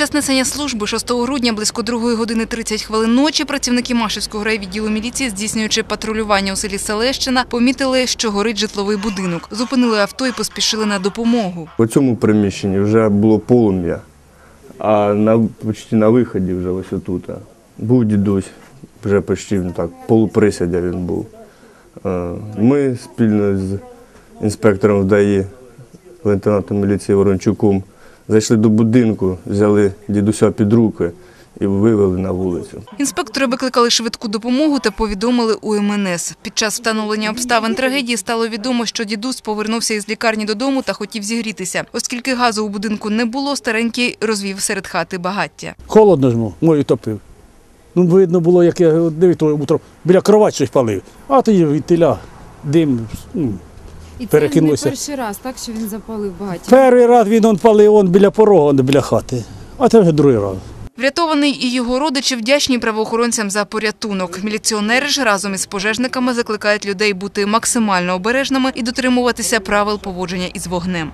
час несення служби 6 грудня близько 2 години 30 хвилин ночі працівники Машівського райвідділу міліції, здійснюючи патрулювання у селі Селещина, помітили, що горить житловий будинок. Зупинили авто і поспішили на допомогу. У цьому приміщенні вже було полум'я, а на, почти на виході вже ось отут. Був дідусь, вже почти так, полуприсядя він був. Е, Ми спільно з інспектором ВДАІ, лейтенантом міліції Ворончуком, зайшли до будинку, взяли дідуся під руки і вивели на вулицю. Інспектори викликали швидку допомогу та повідомили УМНС. Під час встановлення обставин трагедії стало відомо, що дідусь повернувся із лікарні додому та хотів зігрітися. Оскільки газу у будинку не було, старенький розвів серед хати багаття. Холодно ж ну, мою топив. Ну, видно було, як я от диві, утро біля кровати щось палив. А тоді від теля дим. І це Перекинулося. не перший раз, так, що він запалив багатьох Перший раз він он палив он біля порога, он біля хати. А це вже другий раз. Врятований і його родичі вдячні правоохоронцям за порятунок. Міліціонери ж разом із пожежниками закликають людей бути максимально обережними і дотримуватися правил поводження із вогнем.